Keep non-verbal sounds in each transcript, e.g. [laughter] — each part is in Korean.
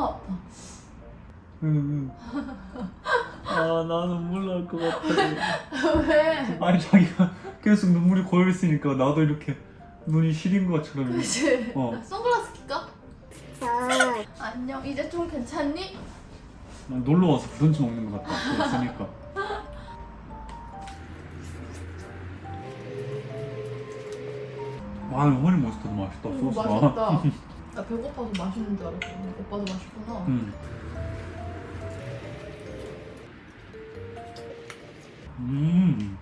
너무 아파. 아, 나 눈물 날 것 같아. [laughs] 왜? 아니, 자기가 계속 눈물이 고여있으니까 나도 이렇게 눈이 시린 것처럼. 그치? 어. 선글라스 낄까? 안녕. 이제 좀 괜찮니? 난 놀러 와서 브런치 먹는 것 같다. 그랬으니까. 와, 허니 머스타드 맛있다. 오, 소스가. 맛있다. 나 배고파서 맛있는 줄 알았어. 오빠도 맛있구나. 음. 음.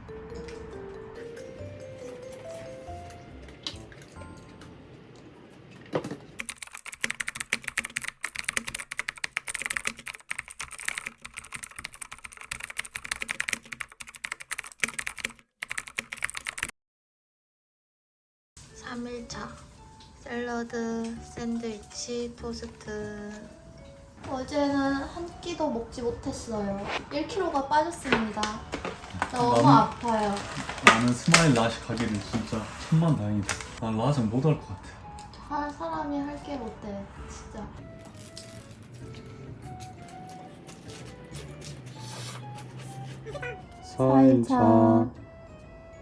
삼일차 샐러드, 샌드위치, 토스트. 어제는 한 끼도 먹지 못했어요. 1kg가 빠졌습니다. 너무 나는- 아파요. 나는 스마일 라시 가기를 진짜 천만 다행이다. 난 라장 못할 것 같아. 할 사람이 할 게 못해. 진짜. 사일차.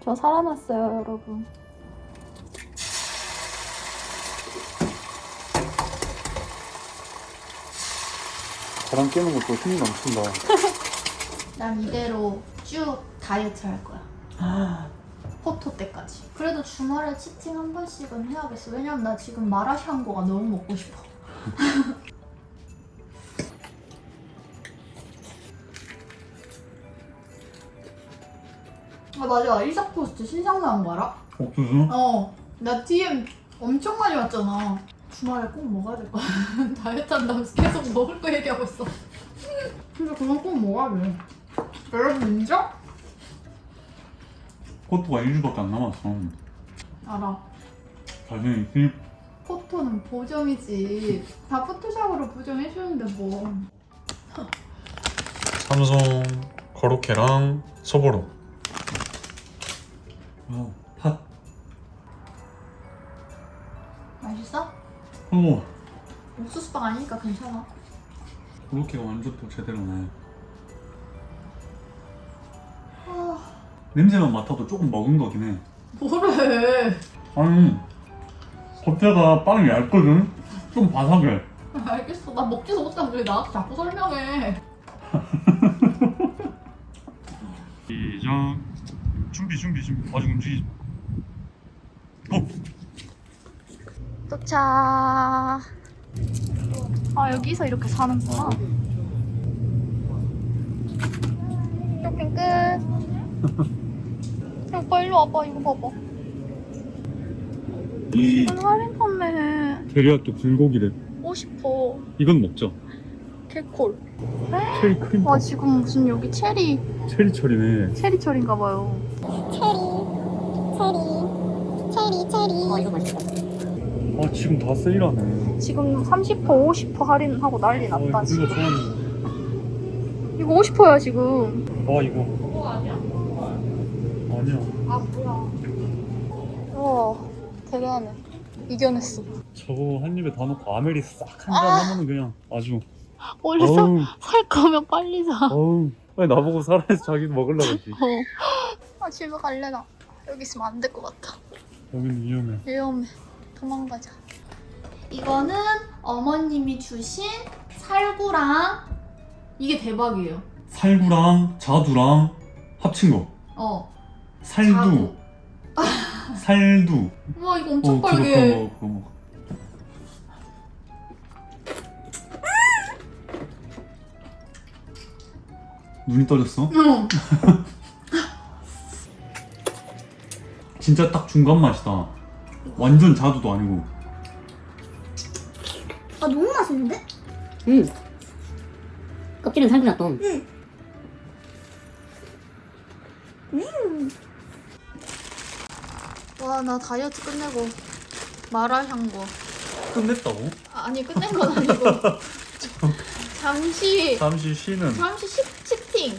저 살아났어요, 여러분. 바람 깨는 것도 힘이 넘친다. [laughs] 난 이대로 쭉 다이어트 할 거야. 포토 때까지. 그래도 주말에 치팅 한 번씩은 해야겠어. 왜냐면 나 지금 마라샹궈가 너무 먹고 싶어. [laughs] 아 맞아. 이삭 토스트 신상 나온 거 알아? 옥수수? 어. 나 DM 엄청 많이 왔잖아. 주말에 꼭 먹어야 될 거야. [laughs] 다이어트 한다면서 계속 먹을 거 얘기하고 있어. 근데 그건 꼭 먹어야 돼. 여러분 인정? 포토가 1주밖에 안 남았어. 알아. 자신 있지? 포토는 보정이지. 다 포토샵으로 보정해주는데 뭐. 삼성 거로케랑 소보로 어? 어, 옥수수빵 아니니까 괜찮아. 그렇게가 완전 또 제대로 네 아, 냄새만 맡아도 조금 먹은 거긴 해. 뭐래. 아니, 겉에가 빵이 얇거든? 좀 바삭해. 알겠어. 나 먹지도 못하면 왜 나한테 자꾸 설명해. [laughs] 시작. 준비, 준비, 준비. 아직 움직이지. 도착. 아 여기서 이렇게 사는구나. 쇼핑 끝. [laughs] 야, 오빠 일로 와봐. 이거 봐봐. 이 이건 할인 판매. 대리학교 불고기래. 50%. 이건 먹죠. 개콜. 체리 크림. 와 지금 무슨 여기 체리 체리 철이네. 체리 철인가 봐요. 아, 지금 다 세일하네. 지금 30% 50% 할인하고 난리 났다 아, 이거 지금. 좋아하는 이거 50%야 지금. 거. 아, 이거. 아니야. 우와 대단해. 이겨냈어. 저거 한 입에 다 넣고 아메리 싹 한잔 아. 하면은 그냥 아주. 원래 사, 어우, 살 거면 빨리 사. 어우. 왜 나보고 살아서 자기도 먹으려고 했지. 어. 아 집에 갈래 나. 여기 있으면 안 될 것 같아. 여기는 위험해. 위험해. 도망가자. 이거는 어머님이 주신 살구랑 이게 대박이에요. 살구랑 자두랑 합친 거. 어. 살두. 자두. [laughs] 살두. 와 이거 엄청 어, 그거, 빨개. 그거 먹어, 그거 먹어. 눈이 떠졌어? 응. [laughs] 진짜 딱 중간 맛이다. 완전 자두도 아니고. 맛있는데? 음. 껍질은 살구나 또. 와나 다이어트 끝내고 마라샹궈 끝냈다고? 아, 아니 끝낸 건 아니고 [laughs] 잠시 잠시 쉬는 잠시 시, 시팅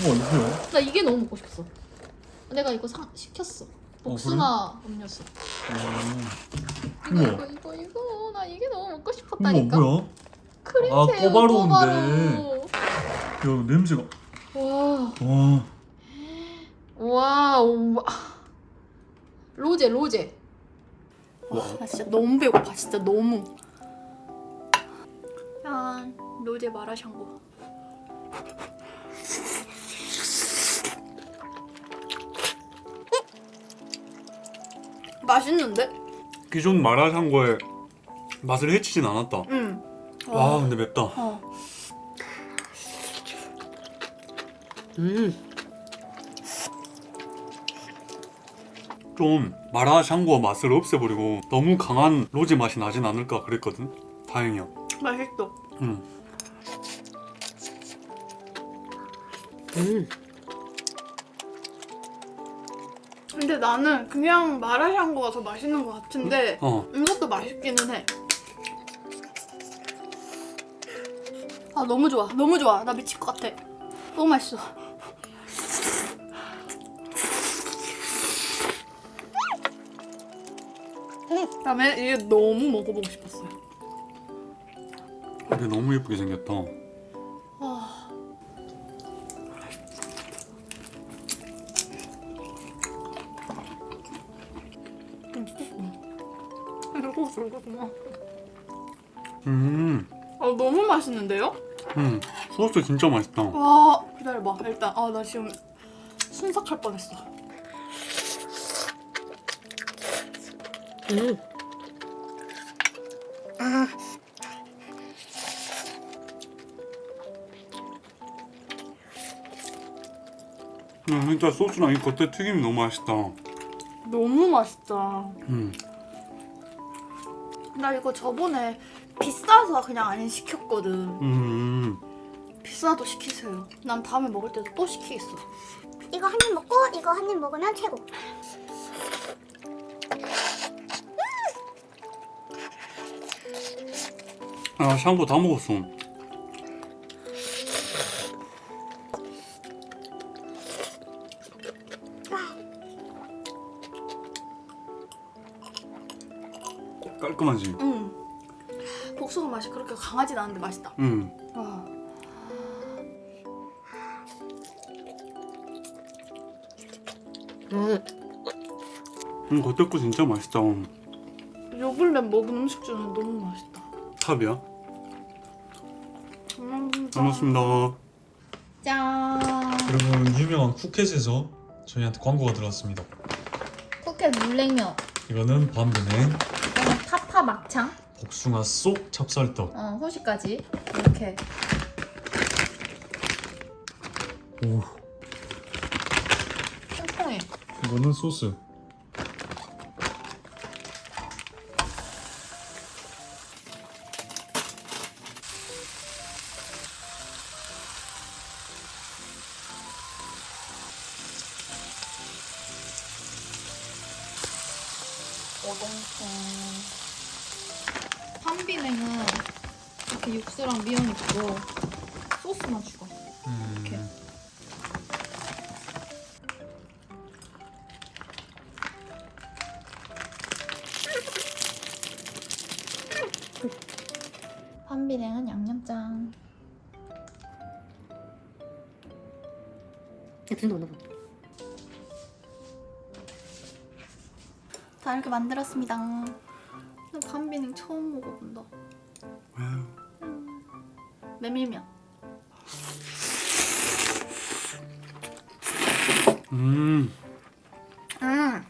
이거 뭐야? 나 이게 너무 먹고 싶었어 내가 이거 사, 시켰어 복숭아 음료수. 이거 우와. 이거 이거 이거 나 이게 너무 먹고 이거 싶었다니까. 뭐야? 크림 아, 새우. 꼬바로우. 야 냄새가. 와. 와 와우 로제 로제. 와 나 진짜 너무 배고파 진짜 너무. 짠. 로제 마라샹궈 맛있는데? 기존 마라샹궈의 맛을 해치진 않았다 응. 와 근데 맵다 어. 음. 좀 마라샹궈 맛을 없애버리고 너무 강한 로제 맛이 나진 않을까 그랬거든 다행이야 맛있어. 응. 음. 나는 그냥 마라샹궈가 더 맛있는 것 같은데 어 이것도 맛있기는 해. 아 너무 좋아, 너무 좋아. 나 미칠 것 같아. 너무 맛있어. 그다음에 이게 너무 먹어보고 싶었어요. 근데 너무 예쁘게 생겼다 음 소스 진짜 맛있다 와 기다려봐 일단 아 나 지금 순삭할 뻔했어. 음. 음, 진짜 소스랑 이 겉에 튀김이 너무 맛있다 너무 맛있다. 음, 나 이거 저번에 비싸서 그냥 안 시켰거든. 음. 비싸도 시키세요. 난 다음에 먹을 때도 또 시키겠어. 이거 한 입 먹고 이거 한 입 먹으면 최고. 아 샹궈 다 먹었어 깔끔하지? 응. 복숭아 맛이 그렇게 강하진 않은데 맛있다. 응 음, 겉에 거 진짜 맛있다 요 근래 먹은 음식 중에 너무 맛있다. 탑이야? 음, 잘 먹습니다 짠. 여러분 유명한 쿠켓에서 저희한테 광고가 들어왔습니다. 쿠켓 물냉면. 이거는 밤비냉, 이거는 파파 막창. 복숭아 쏙 찹쌀떡. 어, 후식까지 이렇게. 오, 통통해. 이거는 소스. 한비냉은 이렇게 육수랑 미원 있고 소스만 주고. 이렇게. 한비냉은 양념장. 야, 그 정도 넣어. 다 이렇게 만들었습니다. 나 한비냉 처음 먹어본다. 메밀면. 음 음.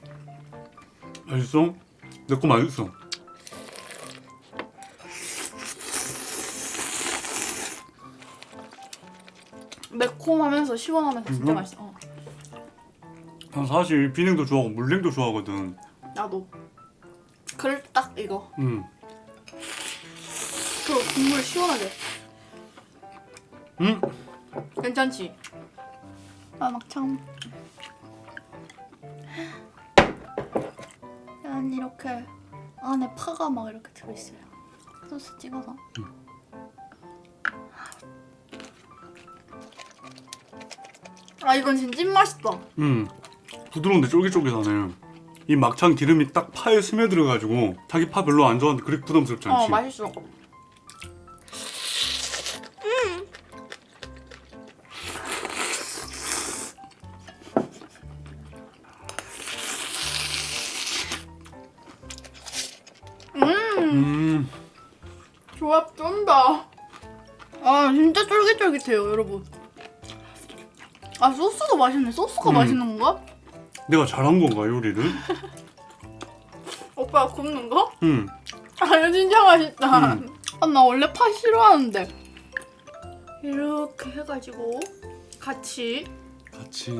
맛있어? 내 거 맛있어 매콤하면서 시원하면서 진짜 음. 맛있어. 어. 난 사실 비냉도 좋아하고 물냉도 좋아하거든 나도. 그럴 딱 이거. 음. 그 국물 시원하게. 음 괜찮지? 아 막창. 짠 이렇게 안에 파가 막 이렇게 들어있어요. 소스 찍어서. 아 이건 진짜 맛있다. 음. 부드러운데 쫄깃쫄깃하네. 이 막창 기름이 딱 파에 스며들어가지고 자기 파 별로 안 좋아하는데 그렇게 부담스럽지 않지? 어 맛있어. 음. 조합 쩐다. 아 진짜 쫄깃쫄깃해요 여러분. 아 소스도 맛있네. 소스가 음. 맛있는 건가? 내가 잘한 건가 요리를? [laughs] 오빠 굽는 거? 음. 아 이거 진짜 맛있다. 음. 아 나 원래 파 싫어하는데. 이렇게 해가지고 같이 같이.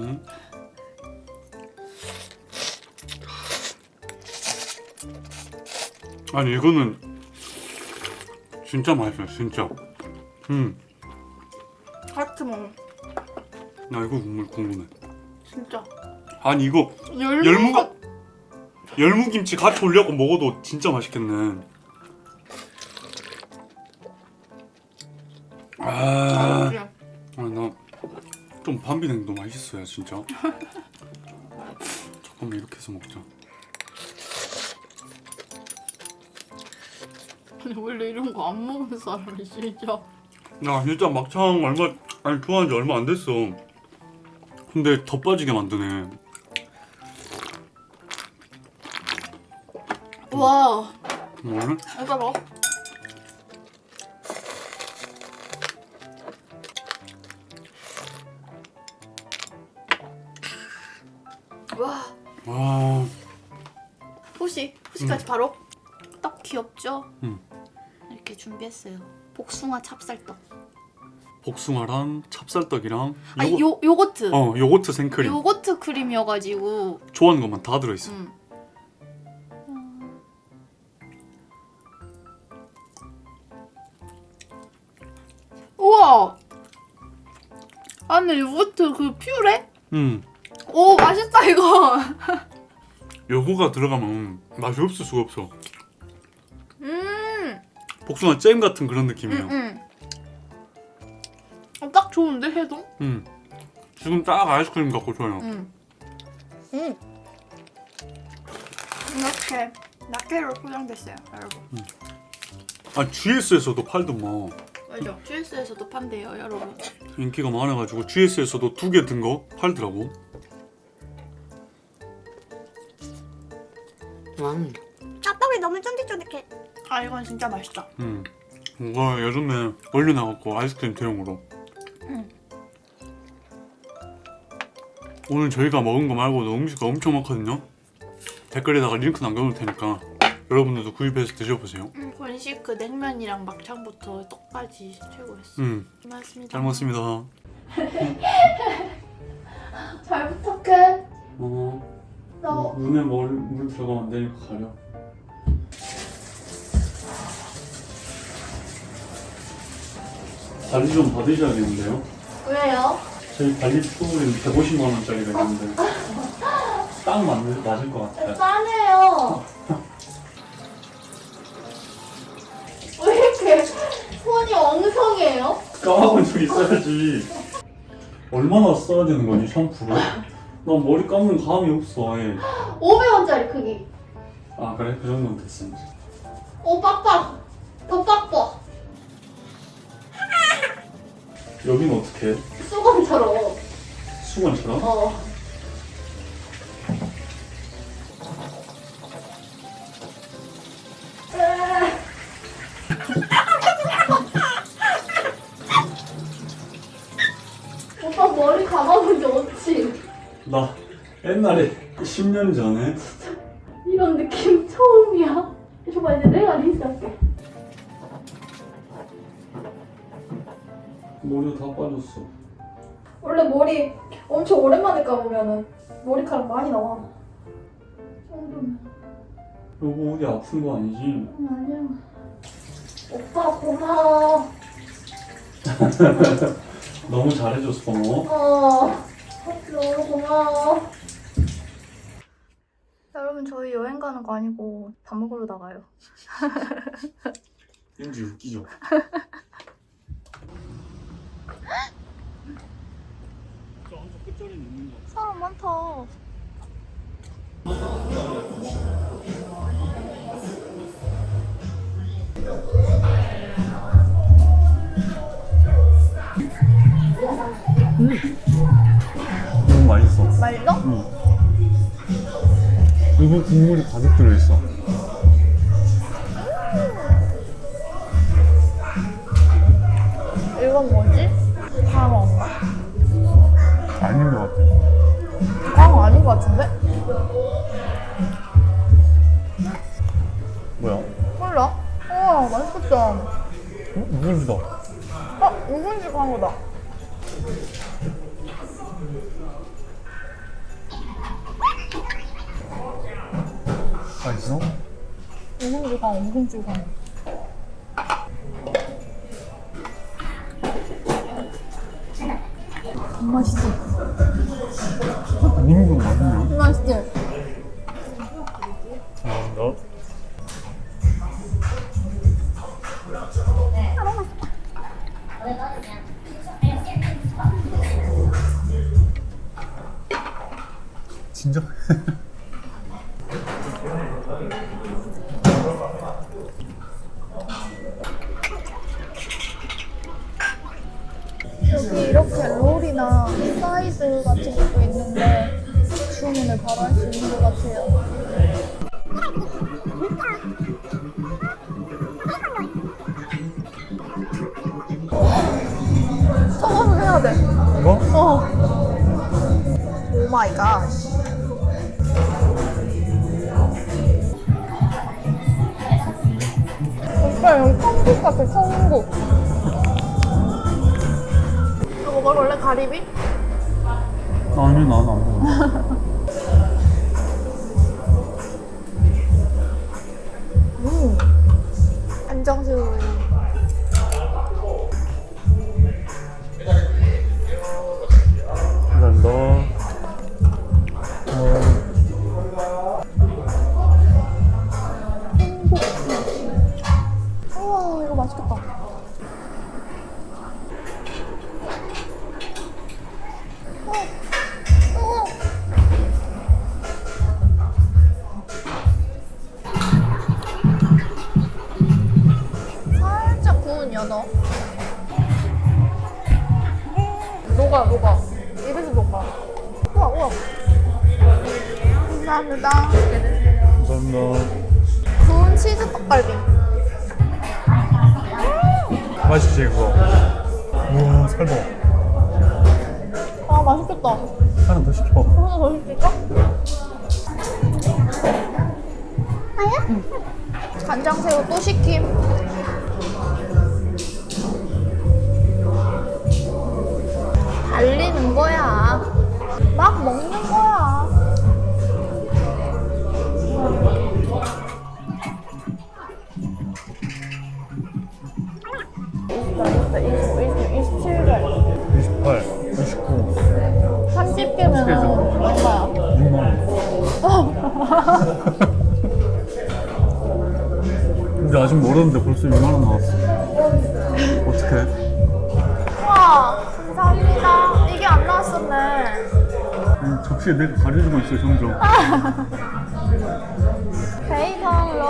아니 이거는 진짜 맛있어요 진짜. 음. 같이 먹어. 나 이거 국물 궁금해. 진짜. 아니 이거 열무 열무가 열무김치 같이 올려고 먹어도 진짜 맛있겠네. 아, 나좀 반비냉도 맛있어요 진짜. [laughs] 잠깐만 이렇게 해서 먹자. 아니 원래 이런 거 안 먹는 사람이 진짜. 야 진짜 막창 얼마 아니 좋아한 지 얼마 안 됐어. 근데 더 빠지게 만드네. 와. 뭐를? 오빠 먹어. 와. 와, 포시. 포시까지 바로. 떡 귀엽죠? 음. 이렇게 준비했어요. 복숭아 찹쌀떡. 복숭아랑 찹쌀떡이랑 아, 요거, 요 요거트. 어 요거트 생크림 요거트 크림이어가지고. 좋아하는 것만 다 들어있어. 음. 안에 요거트 그 퓨레? 음. 오 맛있다 이거. [laughs] 요거가 들어가면 맛이 없을 수가 없어. 음. 복숭아 잼 같은 그런 느낌이에요. 음, 음. 어, 딱 좋은데 해도? 음. 지금 딱 아이스크림 갖고 줘요. 음. 음. 이렇게 라케로 포장됐어요, 여러분. 아 GS에서도 팔더만 맞아. GS에서도 판대요, 여러분. 인기가 많아가지고 GS에서도 두 개 든 거 팔더라고. 왕. 아 떡이 너무 쫀득쫀득해. 아 이건 진짜 맛있다. 음. 이거 여름에 얼려 나갖고 아이스크림 대용으로. 음. 오늘 저희가 먹은 거 말고도 음식이 엄청 많거든요. 댓글에다가 링크 남겨놓을 테니까 여러분들도 구입해서 드셔보세요. 음, 본식 그 냉면이랑 막창부터 떡까지 최고였어. 음. 고맙습니다. 잘 먹습니다. [laughs] 잘 부탁해. 어. 나 눈에 물, 물 들어가면 안 되니까 가려. 관리 좀 받으셔야겠는데요? 왜요? 저희 관리 프로그램 150만 원짜리가 있는데 딱 맞는, 맞을 것 같아요. 싸네요. [laughs] 손이 엉성해요? 까먹은 적 있어야지. 얼마나 써야 되는 거지 샴푸를? 난 머리 감는 감이 없어. 아예. 500원짜리 크기. 아 그래? 그 정도면 됐어. 오 빡빡. 더 빡빡. 여긴 어떻게? 수건처럼. 수건처럼? 어. [laughs] 나 옛날에 10년 전에 이런 느낌 처음이야. 줘봐 이제 내가 린스 할게. 머리가 다 빠졌어. 원래 머리 엄청 오랜만에 감으면은 머리카락 많이 나와. 정도면 여보 어디 아픈 거 아니지? 아니야. 오빠 고마워. [laughs] 너무 잘해줬어. 어, 너무 고마워. 여러분 저희 여행 가는 거 아니고 밥 먹으러 나가요. 왠지 웃기죠? [laughs] 국물이 가득 들어있어. 이건 뭐지? 광어. 아닌 것 같아. 광어 아닌 것 같은데? 뭐야? 몰라. 우와 맛있겠다. 어? 누군지다. 아 우군지 광어다. 맛있어? 우군지 광어, 우군지 광어. 맛있어. 아닌 건 맞냐? 맛있지? 여기 이렇게 롤이나 사이드 같은 것도 있는데 주문을 바로 할 수 있는 것 같아요. 저거는 해야 돼. 이거? 어. 오 마이 갓. 오빠 여기 천국 같아 천국. 이거 먹을래 가리비? 아니 나는 안 먹어. 음. 감 하나 더 시켜. 하나 더 시킬까? 아야? 간장새우 또 시킴. 달리는 거야. 막 먹는 거야. [laughs] 근데 아직 멀었는데 벌써 6만 원 나왔어. 어떡해? 와, 감사합니다. 이게 안 나왔었네. 이 접시에 내가 가려주고 있어 점점. [laughs] 베이컨 롤.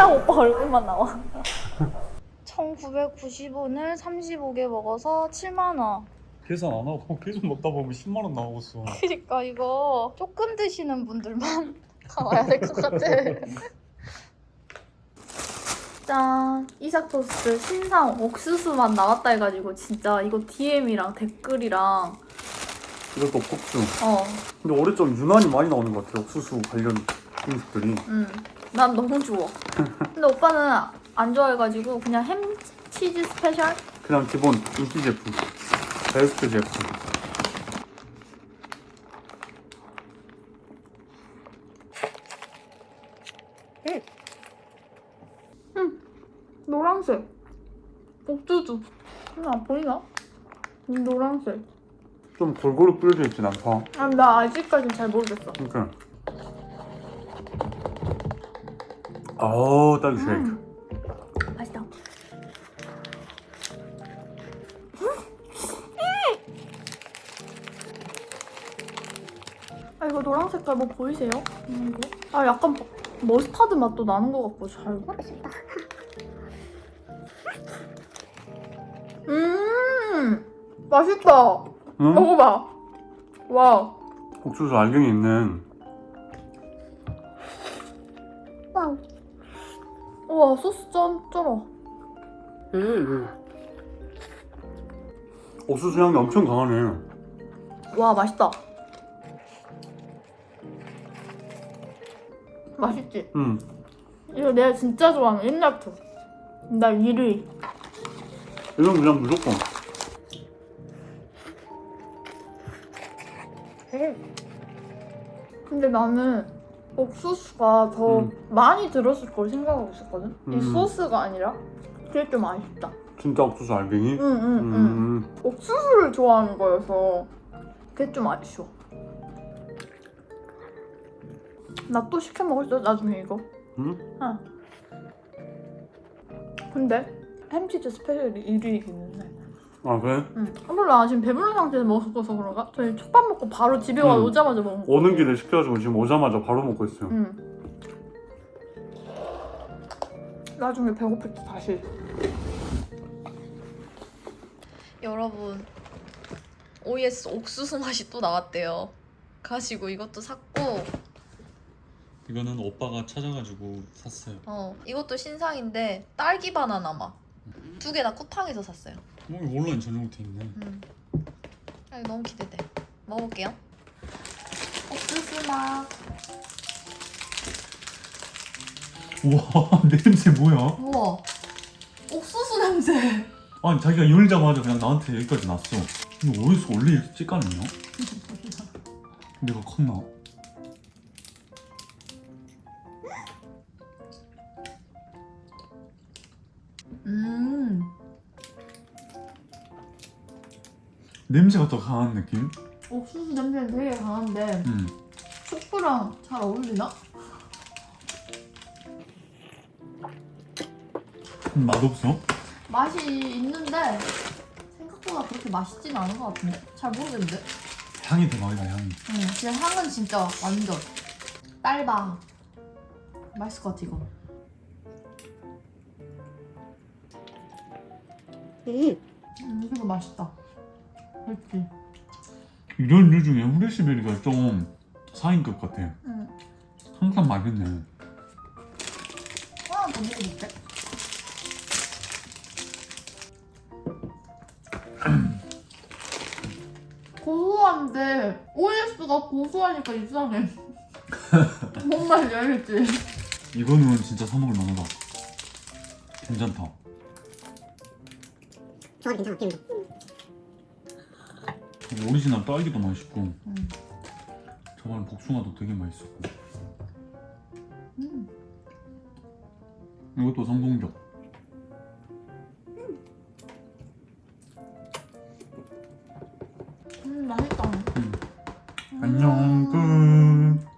딱 오빠 얼굴만 나와. 1990원을 35개 먹어서 7만원. 계산 안 하고 계속 먹다 보면 10만 원 나오겠어. 그니까 이거 조금 드시는 분들만 [laughs] 가봐야 될 것 같아. [laughs] 짠 이삭 토스트 신상 옥수수 맛 나왔다 해가지고 진짜 이거 DM이랑 댓글이랑 이것도 국수. 어 근데 올해 좀 유난히 많이 나오는 것 같아요. 옥수수 관련 음식들이. 음, 난 너무 좋아. 근데 오빠는 안 좋아해가지고 그냥 햄 치즈 스페셜? 그냥 기본 인기 제품. 베스트 제품. 노란색. 옥수수. 이거 안 보이나? 이 노란색. 좀 골고루 뿌려져 있진 않다. 아, 나 아직까진 잘 모르겠어. 그러니까. 아, 딸기 쉐이크. 맛있다. 아 이거 노란 색깔 뭐 보이세요? 이거? 아 약간 머스타드 맛도 나는 것 같고 잘. 싶다. 음 맛있다. 응? 먹어봐. 와. 옥수수 알갱이 있는. 소스 짠 쩔어. 음, 음. 옥수수 향이 엄청 강하네. 와 맛있다. 맛있지? 음. 이거 내가 진짜 좋아하는 옛날부터. 나 1위. 이건 그냥 무조건. 근데 나는 옥수수가 더 음. 많이 들었을 걸 생각하고 있었거든. 이 음. 소스가 아니라 그게 좀 아쉽다. 진짜 옥수수 알갱이? 응응응. 음. 옥수수를 좋아하는 거여서 그게 좀 아쉬워. 나 또 시켜 먹을 수 나중에 이거. 음? 근데 햄치즈 스페셜이 1위이긴 해. 아, 그래? 응. 아, 몰라 지금 배부른 상태에서 먹어서 그런가? 저희 첫밥 먹고 바로 집에 와 음. 오자마자 먹은 거. 오는 길에 시켜가지고 지금 오자마자 바로 먹고 있어요. 응. 나중에 배고플 때 다시. 여러분 OS 옥수수 맛이 또 나왔대요. 가시고 이것도 샀고 이거는 오빠가 찾아가지고 샀어요. 어 이것도 신상인데 딸기 바나나 맛. 두 개 다 쿠팡에서 샀어요. 어, 이거 온라인 전용으로 돼 있네. 음. 아, 이거 너무 기대돼. 먹어볼게요. 옥수수 맛. 우와 [laughs] 냄새 뭐야? 우와. 옥수수 냄새. 아니 자기가 열자마자 그냥 나한테 여기까지 났어. 이거 어디서 원래 이렇게 찌까는요? [laughs] 내가 컸나? 냄새가 더 강한 느낌? 옥수수 냄새는 되게 강한데 음. 초코랑 잘 어울리나? 음, 맛없어? 맛이 있는데 생각보다 그렇게 맛있진 않은 것 같은데 잘 모르겠는데. 향이 대박이다 향이. 응. 근데 향은 진짜 완전 딸바. 맛있을 것 같아 이거. 음. 음, 이거 맛있다. 그렇지. 이런 류 중에 후레시베리가 좀 사인급 같아. 응. 항상 맛있네. 하나 더 먹어볼게. 고소한데 OS가 고소하니까 이상해. 뭔 말인지 알겠지? 이거는 진짜 사 먹을 만하다. 괜찮다. 저거 괜찮아, 게임도. 오리지널 딸기도 맛있고 음. 저번에 복숭아도 되게 맛있었고 음. 이것도 성공적. 음 맛있다. 안녕 끝.